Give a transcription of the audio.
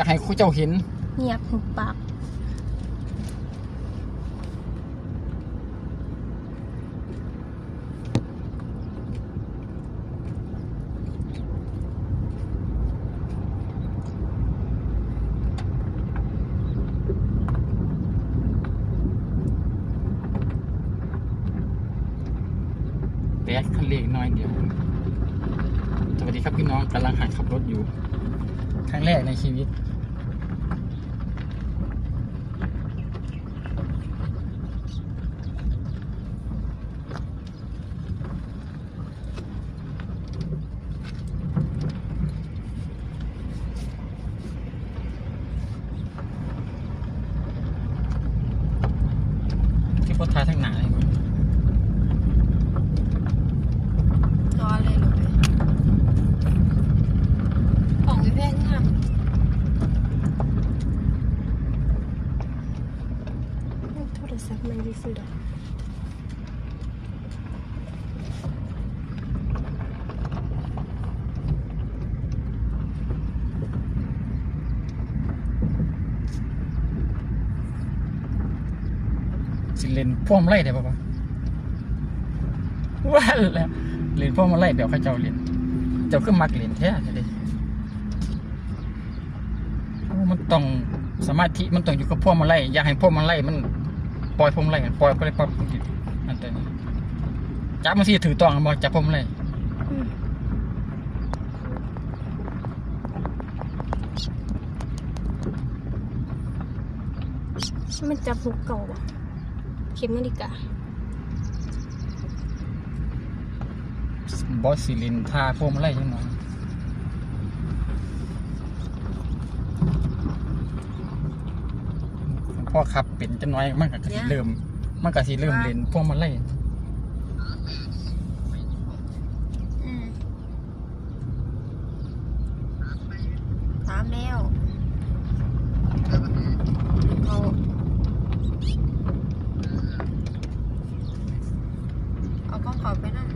อยากให้คุณเจ้าเห็นเงียบหุบปากแตะคันเร่งน้อยเดียว สวัสดีครับพี่น้องกำลังหัดขับรถอยู่ ครั้งแรกในชีวิต ที่พดท้ายทั้งหนาเลยมั้ง รอเลยลงไปของพี่แพงค่ะ ทรศัพท์มันดีสุดอะสิเลนพ่วงไล่ได้ปะปะว่าแล้วเลนพ่วงมาไล่เดี๋ยวเขาเจ้าเลนเจ้าขึ้นมักเลนแท้จะได้มันต้องสมาธิมันต้องอยู่กับพ่วงมาไล่อยากให้พ่วงมาไล่มัน ปล่อยพ่วงมาไล่กันปล่อยไปเลยปล่อยมันติดอันแต่นี้จับมันสิถือตองบอกจับพ่วงมาไล่อืมมันจับหุกเก่าอะเข็มนาฬิกาบอสสิเลนท่าพ่วงมาไล่ยังไง พ่อขับเป็นจะน้อยมันก็สิเริ่ม มันก็สิเริ่มเลนพ่วงมาไล่อืมถามแล้วเขาเอาก็ขอไปนั่น